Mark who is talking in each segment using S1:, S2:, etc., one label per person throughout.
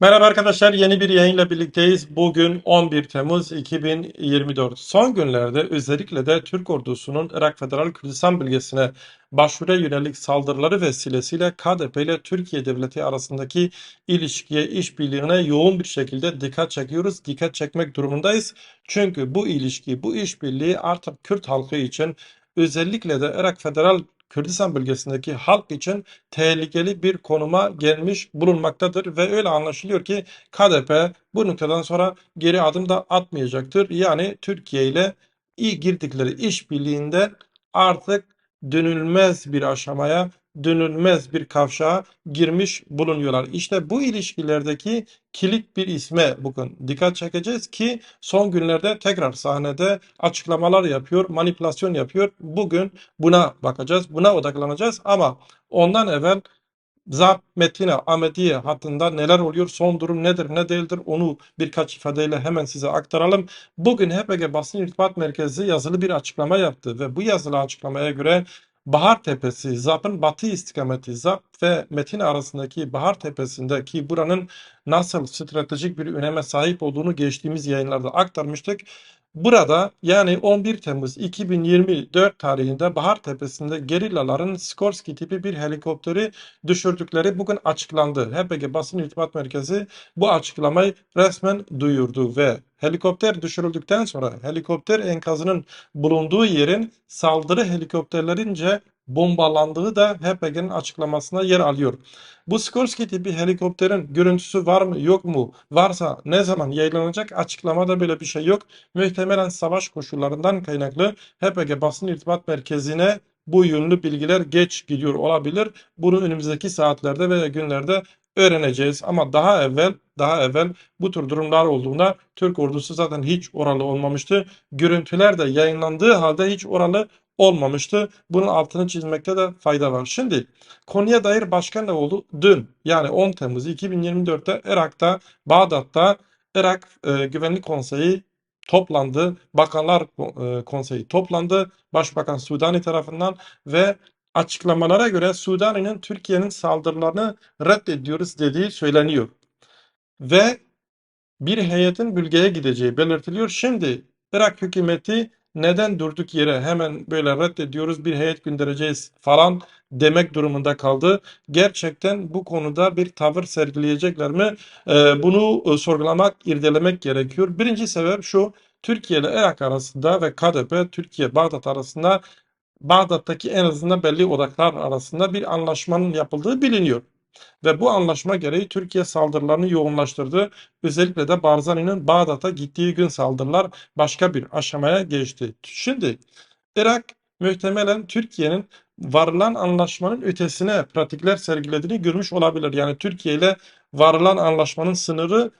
S1: Merhaba arkadaşlar, yeni bir yayınla birlikteyiz. Bugün 11 Temmuz 2024. Son günlerde özellikle de Türk ordusunun Irak Federal Kürdistan bölgesine başvuruya yönelik saldırıları vesilesiyle KDP ile Türkiye Devleti arasındaki ilişkiye, işbirliğine yoğun bir şekilde dikkat çekiyoruz. Dikkat çekmek durumundayız. Çünkü bu ilişki, bu işbirliği artık Kürt halkı için özellikle de Irak Federal Kürdistan bölgesindeki halk için tehlikeli bir konuma gelmiş bulunmaktadır ve öyle anlaşılıyor ki KDP bu noktadan sonra geri adım da atmayacaktır. Yani Türkiye ile iyi girdikleri işbirliğinde artık dönülmez bir aşamaya, dönülmez bir kavşağa girmiş bulunuyorlar. İşte bu ilişkilerdeki kilit bir isme bugün dikkat çekeceğiz ki son günlerde tekrar sahnede açıklamalar yapıyor, manipülasyon yapıyor. Bugün buna bakacağız, buna odaklanacağız ama ondan evvel Zap, Metine, Ahmediye hattında neler oluyor, son durum nedir, ne değildir onu birkaç ifadeyle hemen size aktaralım. Bugün HPG Basın İrtibat Merkezi yazılı bir açıklama yaptı ve bu yazılı açıklamaya göre Bahar Tepesi, Zap'ın batı istikameti Zap ve Metin arasındaki Bahar Tepesi'ndeki buranın nasıl stratejik bir öneme sahip olduğunu geçtiğimiz yayınlarda aktarmıştık. Burada yani 11 Temmuz 2024 tarihinde Bahar Tepesi'nde gerillaların Skorsky tipi bir helikopteri düşürdükleri bugün açıklandı. HPG Basın İrtibat Merkezi bu açıklamayı resmen duyurdu ve helikopter düşürüldükten sonra helikopter enkazının bulunduğu yerin saldırı helikopterlerince bombalandığı da HPG'nin açıklamasına yer alıyor. Bu Skorsky tipi helikopterin görüntüsü var mı yok mu? Varsa ne zaman yayınlanacak? Açıklamada böyle bir şey yok. Muhtemelen savaş koşullarından kaynaklı HPG Basın İrtibat Merkezi'ne bu yönlü bilgiler geç gidiyor olabilir. Bunu önümüzdeki saatlerde veya günlerde öğreneceğiz. Ama daha evvel daha evvel bu tür durumlar olduğunda Türk ordusu zaten hiç oralı olmamıştı. Görüntüler de yayınlandığı halde hiç oralı olmamıştı. Bunun altını çizmekte de fayda var. Şimdi konuya dair başka ne oldu? Dün yani 10 Temmuz 2024'te Irak'ta Bağdat'ta Irak e, Güvenlik Konseyi toplandı. Bakanlar e, Konseyi toplandı. Başbakan Sudani tarafından ve açıklamalara göre Sudani'nin Türkiye'nin saldırılarını reddediyoruz dediği söyleniyor. Ve bir heyetin bölgeye gideceği belirtiliyor. Şimdi Irak hükümeti neden durduk yere hemen böyle reddediyoruz bir heyet göndereceğiz falan demek durumunda kaldı. Gerçekten bu konuda bir tavır sergileyecekler mi? Ee, bunu e, sorgulamak, irdelemek gerekiyor. Birinci sebep şu. Türkiye ile Irak arasında ve KDP Türkiye Bağdat arasında Bağdat'taki en azından belli odaklar arasında bir anlaşmanın yapıldığı biliniyor. Ve bu anlaşma gereği Türkiye saldırılarını yoğunlaştırdı. Özellikle de Barzani'nin Bağdat'a gittiği gün saldırılar başka bir aşamaya geçti. Şimdi Irak muhtemelen Türkiye'nin varılan anlaşmanın ötesine pratikler sergilediğini görmüş olabilir. Yani Türkiye ile varılan anlaşmanın sınırı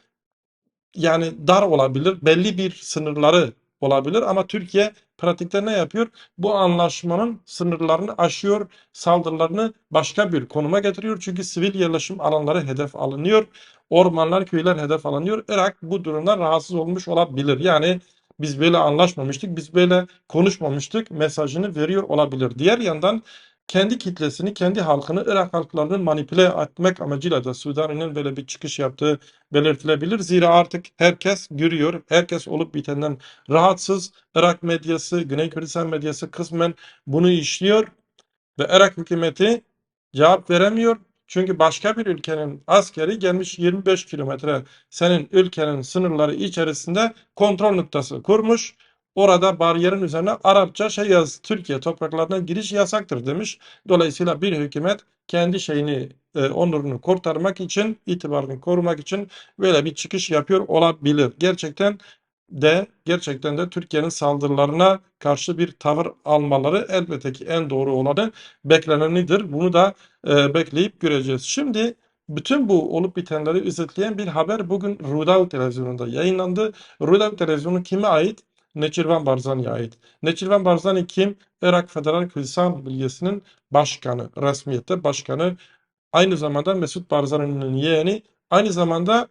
S1: yani dar olabilir. Belli bir sınırları olabilir ama Türkiye pratikte ne yapıyor? Bu anlaşmanın sınırlarını aşıyor, saldırılarını başka bir konuma getiriyor. Çünkü sivil yerleşim alanları hedef alınıyor. Ormanlar, köyler hedef alınıyor. Irak bu durumdan rahatsız olmuş olabilir. Yani biz böyle anlaşmamıştık, biz böyle konuşmamıştık mesajını veriyor olabilir. Diğer yandan kendi kitlesini, kendi halkını, Irak halklarını manipüle etmek amacıyla da Sudani'nin böyle bir çıkış yaptığı belirtilebilir. Zira artık herkes görüyor, herkes olup bitenden rahatsız. Irak medyası, Güney Kürdistan medyası kısmen bunu işliyor ve Irak hükümeti cevap veremiyor. Çünkü başka bir ülkenin askeri gelmiş 25 kilometre senin ülkenin sınırları içerisinde kontrol noktası kurmuş. Orada bariyerin üzerine Arapça şey yaz Türkiye topraklarına giriş yasaktır demiş. Dolayısıyla bir hükümet kendi şeyini e, onurunu kurtarmak için, itibarını korumak için böyle bir çıkış yapıyor olabilir. Gerçekten de gerçekten de Türkiye'nin saldırılarına karşı bir tavır almaları elbette ki en doğru olanı beklenenidir. Bunu da e, bekleyip göreceğiz. Şimdi bütün bu olup bitenleri özetleyen bir haber bugün Rudav televizyonunda yayınlandı. Rudav televizyonu kime ait? Neçirvan Barzani'ye ait. Neçirvan Barzani kim? Irak Federal Kürdistan Bölgesi'nin başkanı, resmiyette başkanı. Aynı zamanda Mesut Barzani'nin yeğeni. Aynı zamanda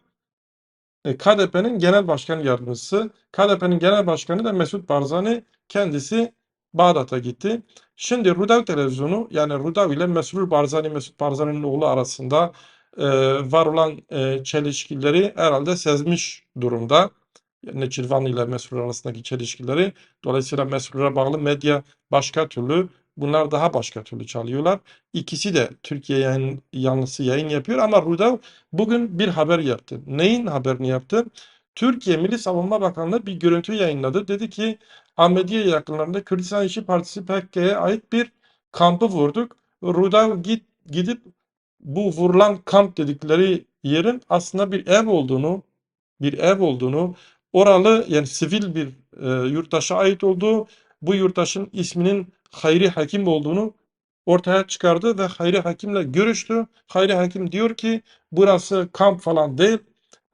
S1: e, KDP'nin genel başkan yardımcısı. KDP'nin genel başkanı da Mesut Barzani kendisi Bağdat'a gitti. Şimdi Rudav televizyonu yani Rudav ile Mesut Barzani, Mesut Barzani'nin oğlu arasında e, var olan e, çelişkileri herhalde sezmiş durumda. Neçirvan ile Mesrur arasındaki çelişkileri. Dolayısıyla Mesrur'a bağlı medya başka türlü, bunlar daha başka türlü çalıyorlar. İkisi de Türkiye yayın, yanlısı yayın yapıyor ama Rudav bugün bir haber yaptı. Neyin haberini yaptı? Türkiye Milli Savunma Bakanlığı bir görüntü yayınladı. Dedi ki Ahmediye yakınlarında Kürdistan İşçi Partisi PKK'ye ait bir kampı vurduk. Rudav git, gidip bu vurulan kamp dedikleri yerin aslında bir ev olduğunu, bir ev olduğunu, oralı yani sivil bir e, yurttaşa ait olduğu, bu yurttaşın isminin Hayri Hakim olduğunu ortaya çıkardı ve Hayri Hakim'le görüştü. Hayri Hakim diyor ki burası kamp falan değil,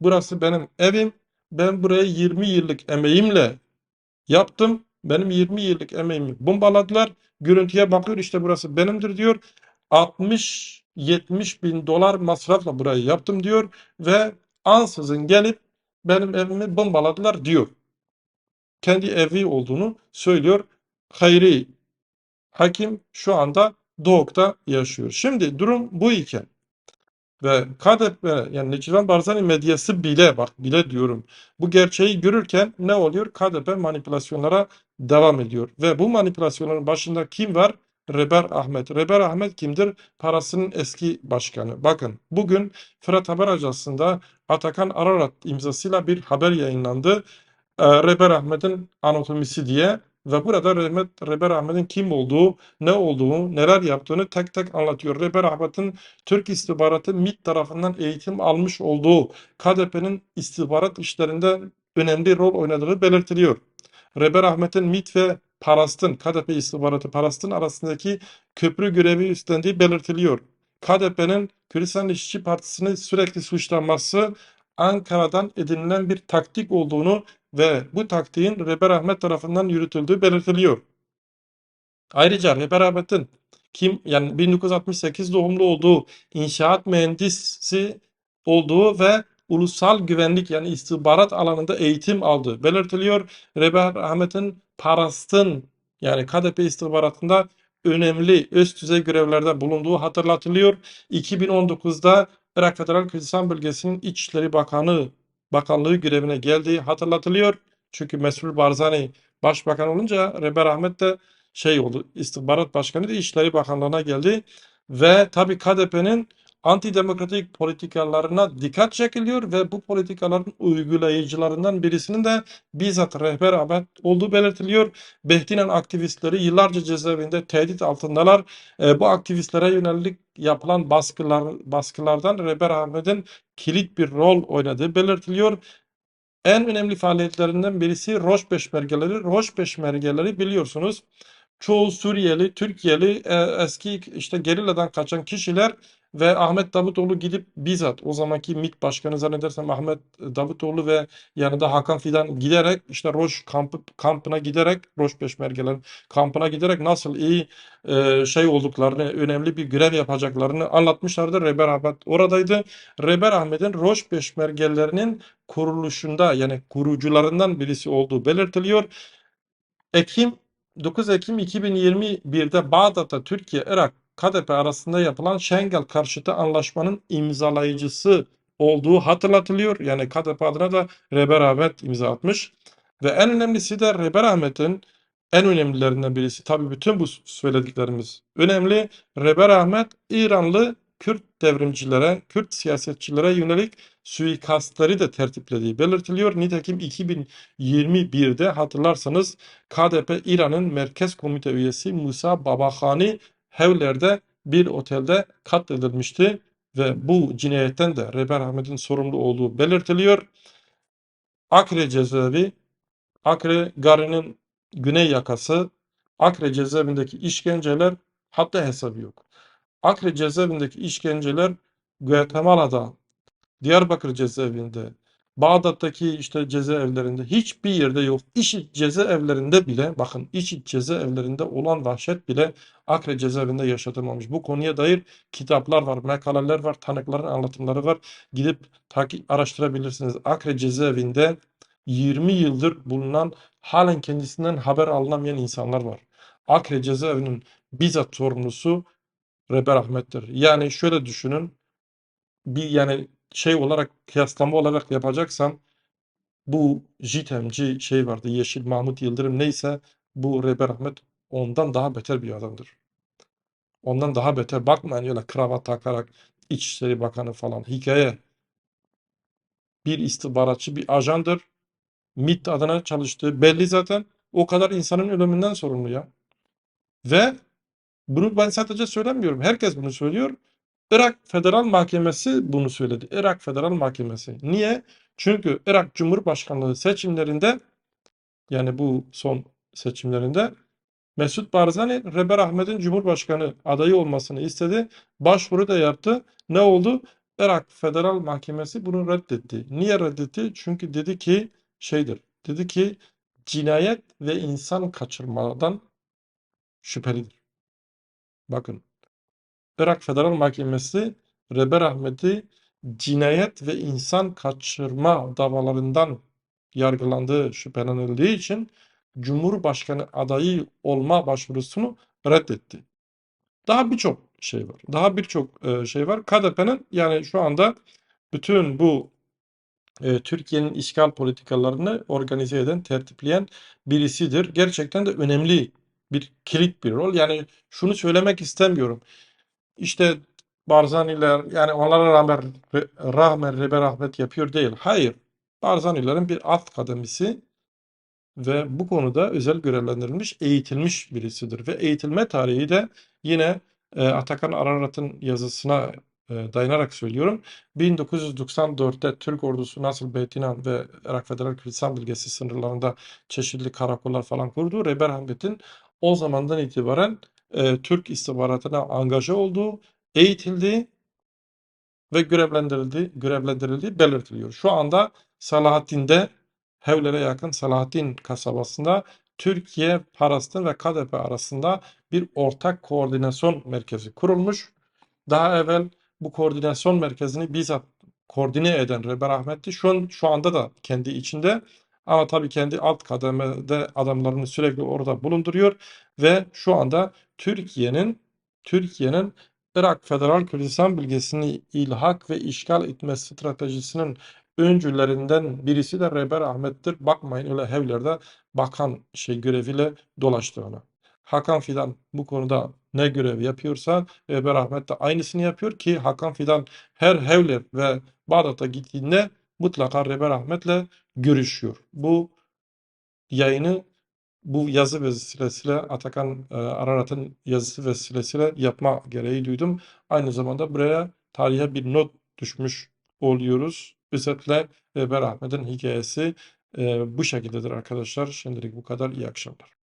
S1: burası benim evim. Ben burayı 20 yıllık emeğimle yaptım. Benim 20 yıllık emeğimi bombaladılar. Görüntüye bakıyor işte burası benimdir diyor. 60-70 bin dolar masrafla burayı yaptım diyor ve ansızın gelip benim evimi bombaladılar diyor. Kendi evi olduğunu söylüyor. Hayri Hakim şu anda Doğuk'ta yaşıyor. Şimdi durum bu iken ve KDP yani Necran Barzani medyası bile bak bile diyorum bu gerçeği görürken ne oluyor? KDP manipülasyonlara devam ediyor ve bu manipülasyonların başında kim var? Reber Ahmet. Reber Ahmet kimdir? Parasının eski başkanı. Bakın bugün Fırat Haber Ajansı'nda Atakan Ararat imzasıyla bir haber yayınlandı. Ee, Reber Ahmet'in anatomisi diye ve burada Rehmet, Reber Ahmet'in kim olduğu, ne olduğu, neler yaptığını tek tek anlatıyor. Reber Ahmet'in Türk istihbaratı MİT tarafından eğitim almış olduğu KDP'nin istihbarat işlerinde önemli rol oynadığı belirtiliyor. Reber Ahmet'in MİT ve Parast'ın, KDP istihbaratı Parast'ın arasındaki köprü görevi üstlendiği belirtiliyor. KDP'nin Kürdistan İşçi Partisi'ni sürekli suçlanması Ankara'dan edinilen bir taktik olduğunu ve bu taktiğin Reber Ahmet tarafından yürütüldüğü belirtiliyor. Ayrıca Reber Ahmet'in kim yani 1968 doğumlu olduğu, inşaat mühendisi olduğu ve ulusal güvenlik yani istihbarat alanında eğitim aldığı belirtiliyor. Reber Ahmet'in Parast'ın yani KDP istihbaratında önemli üst düzey görevlerde bulunduğu hatırlatılıyor. 2019'da Irak Federal Kürdistan Bölgesi'nin İçişleri Bakanı Bakanlığı görevine geldiği hatırlatılıyor. Çünkü Mesrur Barzani başbakan olunca Reber Ahmet de şey oldu istihbarat başkanı da İçişleri Bakanlığı'na geldi ve tabii KDP'nin antidemokratik politikalarına dikkat çekiliyor ve bu politikaların uygulayıcılarından birisinin de bizzat rehber Ahmet olduğu belirtiliyor. Behtinen aktivistleri yıllarca cezaevinde tehdit altındalar. E, bu aktivistlere yönelik yapılan baskılar baskılardan Rehber Ahmet'in kilit bir rol oynadığı belirtiliyor. En önemli faaliyetlerinden birisi Roş Peşmergeleri. Roş Peşmergeleri biliyorsunuz çoğu Suriyeli, Türkiye'li e, eski işte gerilladan kaçan kişiler ve Ahmet Davutoğlu gidip bizzat o zamanki MİT Başkanı zannedersem Ahmet Davutoğlu ve yanında Hakan Fidan giderek işte Roş kampı, kampına giderek Roş Peşmergelerin kampına giderek nasıl iyi e, şey olduklarını önemli bir görev yapacaklarını anlatmışlardı. Reber Ahmet oradaydı. Reber Ahmet'in Roş Peşmergelerinin kuruluşunda yani kurucularından birisi olduğu belirtiliyor. Ekim 9 Ekim 2021'de Bağdat'ta Türkiye-Irak KDP arasında yapılan Şengel karşıtı anlaşmanın imzalayıcısı olduğu hatırlatılıyor. Yani KDP adına da Reber Ahmet imza atmış. Ve en önemlisi de Reber Ahmet'in en önemlilerinden birisi. Tabii bütün bu söylediklerimiz önemli. Reber Ahmet İranlı Kürt devrimcilere, Kürt siyasetçilere yönelik suikastları da tertiplediği belirtiliyor. Nitekim 2021'de hatırlarsanız KDP İran'ın Merkez Komite üyesi Musa Babahani Hevler'de bir otelde katledilmişti ve bu cinayetten de Reber Ahmet'in sorumlu olduğu belirtiliyor. Akre cezaevi, Akre Garı'nın güney yakası, Akre cezaevindeki işkenceler hatta hesabı yok. Akre cezaevindeki işkenceler Guatemala'da, Diyarbakır cezaevinde, Bağdat'taki işte cezaevlerinde hiçbir yerde yok. İşit cezaevlerinde bile bakın İşit cezaevlerinde olan vahşet bile Akre cezaevinde yaşatılmamış. Bu konuya dair kitaplar var, makaleler var, tanıkların anlatımları var. Gidip takip araştırabilirsiniz. Akre cezaevinde 20 yıldır bulunan halen kendisinden haber alınamayan insanlar var. Akre cezaevinin bizzat sorumlusu Reber Ahmet'tir. Yani şöyle düşünün. bir yani şey olarak kıyaslama olarak yapacaksam bu JITEM'ci şey vardı Yeşil Mahmut Yıldırım neyse bu Reber Ahmet ondan daha beter bir adamdır. Ondan daha beter bakmayın öyle kravat takarak İçişleri Bakanı falan hikaye. Bir istihbaratçı bir ajandır. MİT adına çalıştığı belli zaten. O kadar insanın ölümünden sorumlu ya. Ve bunu ben sadece söylemiyorum. Herkes bunu söylüyor. Irak Federal Mahkemesi bunu söyledi. Irak Federal Mahkemesi. Niye? Çünkü Irak Cumhurbaşkanlığı seçimlerinde yani bu son seçimlerinde Mesut Barzani Reber Ahmet'in Cumhurbaşkanı adayı olmasını istedi. Başvuru da yaptı. Ne oldu? Irak Federal Mahkemesi bunu reddetti. Niye reddetti? Çünkü dedi ki şeydir. Dedi ki cinayet ve insan kaçırmadan şüphelidir. Bakın. Irak Federal Mahkemesi Reber Ahmet'i cinayet ve insan kaçırma davalarından yargılandığı şüphelenildiği için Cumhurbaşkanı adayı olma başvurusunu reddetti. Daha birçok şey var. Daha birçok e, şey var. KDP'nin yani şu anda bütün bu e, Türkiye'nin işgal politikalarını organize eden, tertipleyen birisidir. Gerçekten de önemli bir kilit bir rol. Yani şunu söylemek istemiyorum. İşte Barzaniler yani onlara rağmen rağmen Reber Ahmet yapıyor değil. Hayır. Barzanilerin bir alt kademesi ve bu konuda özel görevlendirilmiş, eğitilmiş birisidir. Ve eğitilme tarihi de yine e, Atakan Ararat'ın yazısına e, dayanarak söylüyorum. 1994'te Türk ordusu nasıl Beytinan ve Irak Federal Kürdistan bölgesi sınırlarında çeşitli karakollar falan kurdu. Reber Ahmet'in o zamandan itibaren e, Türk istihbaratına angaja olduğu, eğitildiği ve görevlendirildiği, görevlendirildiği belirtiliyor. Şu anda Salahattin'de Hevler'e yakın Salahattin kasabasında Türkiye Paraslı ve KDP arasında bir ortak koordinasyon merkezi kurulmuş. Daha evvel bu koordinasyon merkezini bizzat koordine eden Reber Ahmet'ti. Şu, an, şu anda da kendi içinde ama tabii kendi alt kademede adamlarını sürekli orada bulunduruyor ve şu anda Türkiye'nin Türkiye'nin Irak Federal Kürdistan bölgesini ilhak ve işgal etme stratejisinin öncülerinden birisi de Reber Ahmet'tir. Bakmayın öyle evlerde bakan şey göreviyle dolaştığına. Hakan Fidan bu konuda ne görev yapıyorsa Reber Ahmet de aynısını yapıyor ki Hakan Fidan her Hevler ve Bağdat'a gittiğinde mutlaka Reber Ahmet'le görüşüyor. Bu yayını bu yazı vesilesiyle Atakan e, Ararat'ın yazısı vesilesiyle yapma gereği duydum. Aynı zamanda buraya tarihe bir not düşmüş oluyoruz. Özetle Reber Ahmet'in hikayesi e, bu şekildedir arkadaşlar. Şimdilik bu kadar. İyi akşamlar.